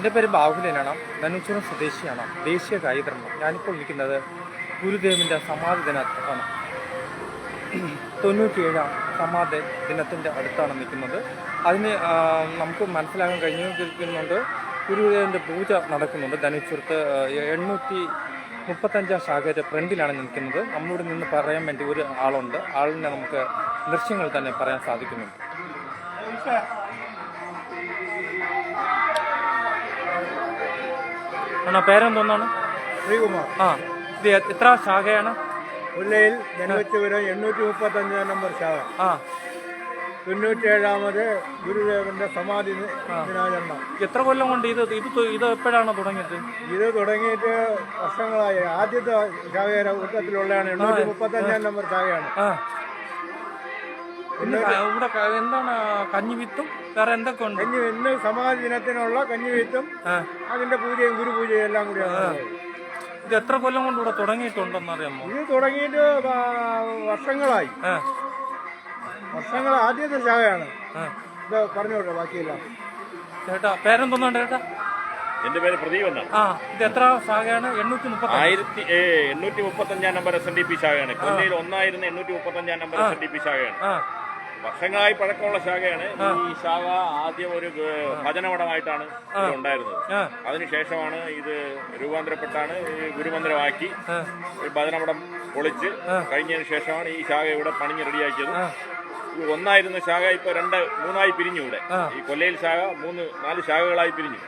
എന്റെ പേര് ബാഹുലനാണ് ധനുച്ചുറ സ്വദേശിയാണ്. ദേശീയ ഗായകരണം ഞാനിപ്പോൾ നിൽക്കുന്നത് ഗുരുദേവിന്റെ സമാധി ദിനത്താണ് തൊണ്ണൂറ്റിയേഴാം സമാധി ദിനത്തിന്റെ അടുത്താണ് നിൽക്കുന്നത്. അതിന് നമുക്ക് മനസ്സിലാക്കാൻ കഴിഞ്ഞിരിക്കുന്നുണ്ട് ഗുരുദേവന്റെ പൂജ നടക്കുന്നുണ്ട്. ധനുച്ചുരത്ത് എണ്ണൂറ്റി മുപ്പത്തഞ്ചാം ശാഖയുടെ ഫ്രണ്ടിലാണ് നിൽക്കുന്നത്. നമ്മളിവിടെ നിന്ന് പറയാൻ വേണ്ടി ഒരു ആളുണ്ട്. ആളിനെ നമുക്ക് ദൃശ്യങ്ങൾ തന്നെ പറയാൻ സാധിക്കുന്നുണ്ട്. ആണോ പേരെന്തോന്നാണ് ശ്രീകുമാർ. ആ ഇത് എത്ര ശാഖയാണ്? ഉല്ലയിൽ ജന്മച്ചുവരം എണ്ണൂറ്റി മുപ്പത്തഞ്ചാം നമ്പർ ശാഖ. ആ. തൊണ്ണൂറ്റേഴാമത് ഗുരുദേവന്റെ സമാധി ദിനാചരണം. എത്ര കൊല്ലം കൊണ്ട് ഇത് ഇത് ഇത് എപ്പോഴാണ് തുടങ്ങിയത്? ഇത് തുടങ്ങിയിട്ട് വർഷങ്ങളായി. ആദ്യത്തെ ശാഖയുടെ കൂട്ടത്തിലുള്ളതാണ് എണ്ണൂറ്റി മുപ്പത്തഞ്ചാം നമ്പർ ശാഖയാണ്. ആ. ഇവിടെ എന്താണ് കഞ്ഞിവിത്തും വേറെ എന്തൊക്കെ ഉണ്ട്? കഞ്ഞി ഇന്ന് സമാധി ദിനത്തിനുള്ള കഞ്ഞിവിത്തും അതിന്റെ പൂജയും ഗുരുപൂജയും എല്ലാം കൂടിയാണ് ഇത് എത്ര കൊല്ലം കൊണ്ട് ഇവിടെ തുടങ്ങിയിട്ടുണ്ടെന്ന് അറിയാമോ? ഇത് തുടങ്ങിയിട്ട് വർഷങ്ങളായി. വർഷങ്ങൾ ആദ്യത്തെ ശാഖയാണ്. ഇത് പറഞ്ഞോട്ടെ ബാക്കിയെല്ലാം. ചേട്ടാ പേരെന്തോന്നാണ് ചേട്ടാ? എന്റെ പേര് പ്രദീപ് എന്നാണ്. ആ ഇത് എത്ര ശാഖയാണ്? എണ്ണൂറ്റി മുപ്പത്തി ആയിരത്തി എണ്ണൂറ്റി മുപ്പത്തി അഞ്ചാം number S N D P ശാഖയാണ്. കൊല്ലയിൽ ഒന്നായിരുന്ന എണ്ണൂറ്റി മുപ്പത്തഞ്ചാം number S N D P ശാഖയാണ്. വർഷങ്ങളായി പഴക്കമുള്ള ശാഖയാണ്. ഈ ശാഖ ആദ്യം ഒരു ഭജനമഠമായിട്ടാണ് ഉണ്ടായിരുന്നത്. അതിനുശേഷമാണ് ഇത് രൂപാന്തരപ്പെട്ടാണ് ഈ ഗുരുമന്ദിരമാക്കി ഒരു ഭജനമഠം പൊളിച്ച് കഴിഞ്ഞതിന് ശേഷമാണ് ഈ ശാഖ ഇവിടെ പണിഞ്ഞ് റെഡിയാക്കിയത്. ഒന്നായിരുന്ന ശാഖ ഇപ്പൊ രണ്ട് മൂന്നായി പിരിഞ്ഞു ഇവിടെ ഈ കൊല്ലയിൽ ശാഖ മൂന്ന് നാല് ശാഖകളായി പിരിഞ്ഞു.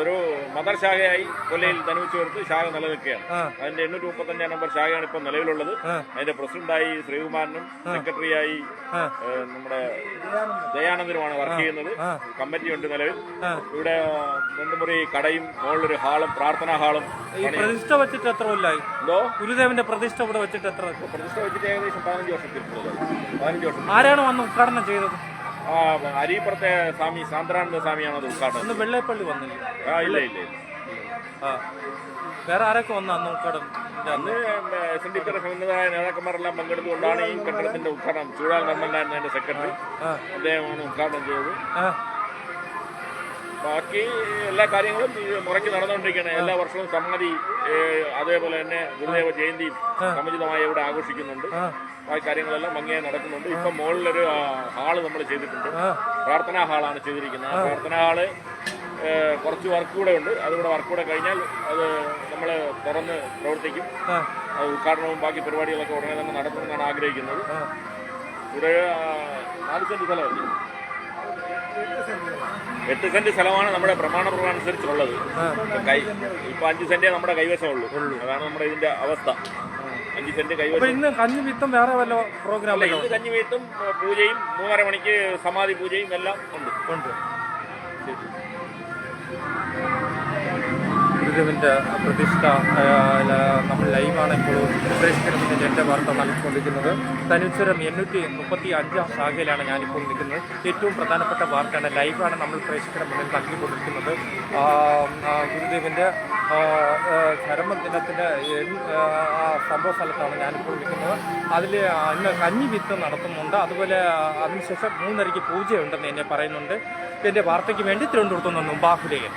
ഒരു മദർ ശാഖയായി കൊല്ലയിൽ ധനുവച്ച് കൊടുത്ത് ശാഖ നിലനിൽക്കുകയാണ്. അതിന്റെ എണ്ണൂറ്റി മുപ്പത്തഞ്ചാം നമ്പർ ശാഖയാണ് ഇപ്പൊ നിലവിലുള്ളത്. അതിന്റെ പ്രസിഡന്റായി ശ്രീകുമാരനും സെക്രട്ടറിയായി നമ്മുടെ ദയാനന്ദനുമാണ് വർക്ക് ചെയ്യുന്നത്. കമ്മിറ്റി ഉണ്ട് നിലവിൽ. ഇവിടെ രണ്ടുമുറി കടയും മുകളിലൊരു ഹാളും പ്രാർത്ഥനാ ഹാളും പ്രതിഷ്ഠ വെച്ചിട്ട് എത്ര കൊല്ലായി? ഗുരുദേവന്റെ പ്രതിഷ്ഠ ഇവിടെ വെച്ചിട്ട് എത്ര പ്രതിഷ്ഠ വെച്ചിട്ട് ഏകദേശം പതിനഞ്ച് വർഷം പതിനഞ്ച് വർഷം ആരാണ് വന്ന് ഉദ്ഘാടനം ചെയ്തത്. അരിപ്പുറത്തെ സ്വാമി സാന്ദ്രാനന്ദ സ്വാമിയാണ് അത് ഉദ്ഘാടനം വെള്ളേപ്പള്ളി വന്നില്ല? ഇല്ല ഇല്ല. ആ. വേറെ ആരൊക്കെ വന്ന അന്ന് ഉദ്ഘാടനം? അന്ന് എസ് എൻ ഡി പിയുടെ സന്നദ്ധരായ നേതാക്കന്മാരെല്ലാം പങ്കെടുത്തുകൊണ്ടാണ് ഈ കെട്ടിടത്തിന്റെ ഉദ്ഘാടനം. ചൂടാൽ നിർമ്മലായിരുന്നു എന്റെ സെക്രട്ടറി അദ്ദേഹമാണ് ഉദ്ഘാടനം ചെയ്തത്. ബാക്കി എല്ലാ കാര്യങ്ങളും മുറയ്ക്ക് നടന്നുകൊണ്ടിരിക്കുകയാണ്. എല്ലാ വർഷവും സമാധി അതേപോലെ തന്നെ ഗുരുദേവ ജയന്തിയും സമുചിതമായി ഇവിടെ ആഘോഷിക്കുന്നുണ്ട്. ആ. കാര്യങ്ങളെല്ലാം ഭംഗിയായി നടക്കുന്നുണ്ട്. ഇപ്പൊ മുകളിലൊരു ഹാൾ നമ്മൾ ചെയ്തിട്ടുണ്ട്. പ്രാർത്ഥനാ ഹാളാണ് ചെയ്തിരിക്കുന്നത്. ആ പ്രാർത്ഥനാ ഹാൾ കുറച്ച് വർക്ക് കൂടെ ഉണ്ട്. അതുകൂടെ വർക്ക് കൂടെ കഴിഞ്ഞാൽ അത് നമ്മൾ തുറന്ന് പ്രവർത്തിക്കും. അത് ഉദ്ഘാടനവും ബാക്കി പരിപാടികളൊക്കെ ഉടനെ തന്നെ നടത്തുമെന്നാണ് ആഗ്രഹിക്കുന്നത്. ഇവിടെ നാല് സെന്റ് സ്ഥലമല്ലേ എട്ട് സെന്റ് സ്ഥലമാണ് നമ്മുടെ പ്രമാണ പ്രമാണം അനുസരിച്ചുള്ളത്. കൈ ഇപ്പൊ അഞ്ച് സെന്റേ നമ്മുടെ കൈവശമുള്ളൂ അതാണ് നമ്മുടെ ഇതിന്റെ അവസ്ഥ. അഞ്ച് സെന്റ് കൈവശം. ഇന്ന് കഞ്ഞി വിത്തും വേറെ വല്ല പ്രോഗ്രാം കഞ്ഞിവീട്ടും ഏ, പൂജയും മൂന്നര മണിക്ക് സമാധി പൂജയും എല്ലാം ഉണ്ട്. ഉണ്ട്. ഗുരുദേവന്റെ പ്രതിഷ്ഠ നമ്മൾ ലൈവാണ് ഇപ്പോൾ പ്രേക്ഷിക്കുന്നതിന്റെ എന്റെ വാർത്ത നൽകിക്കൊണ്ടിരിക്കുന്നത്. തനുസ്വരം എണ്ണൂറ്റി മുപ്പത്തി അഞ്ചാം ശാഖയിലാണ് ഞാനിപ്പോൾ നിൽക്കുന്നത്. ഏറ്റവും പ്രധാനപ്പെട്ട വാർത്തയാണ് ലൈവാണ് നമ്മൾ പ്രേക്ഷകരുടെ മുന്നിൽ നൽകിക്കൊണ്ടിരിക്കുന്നത്. ഗുരുദേവിന്റെ ചരമദിനത്തിന്റെ സംഭവ സ്ഥലത്താണ് ഞാനിപ്പോൾ നിൽക്കുന്നത്. അതിൽ ഇന്ന് കഞ്ഞി വിത്ത് നടത്തുന്നുണ്ട്. അതുപോലെ അതിനുശേഷം മൂന്നരയ്ക്ക് പൂജയുണ്ടെന്ന് എന്നെ പറയുന്നുണ്ട്. എന്റെ വാർത്തയ്ക്ക് വേണ്ടി തിരുവനന്തപുരത്തുനിന്നും നിന്നും ബാഹുലേയൻ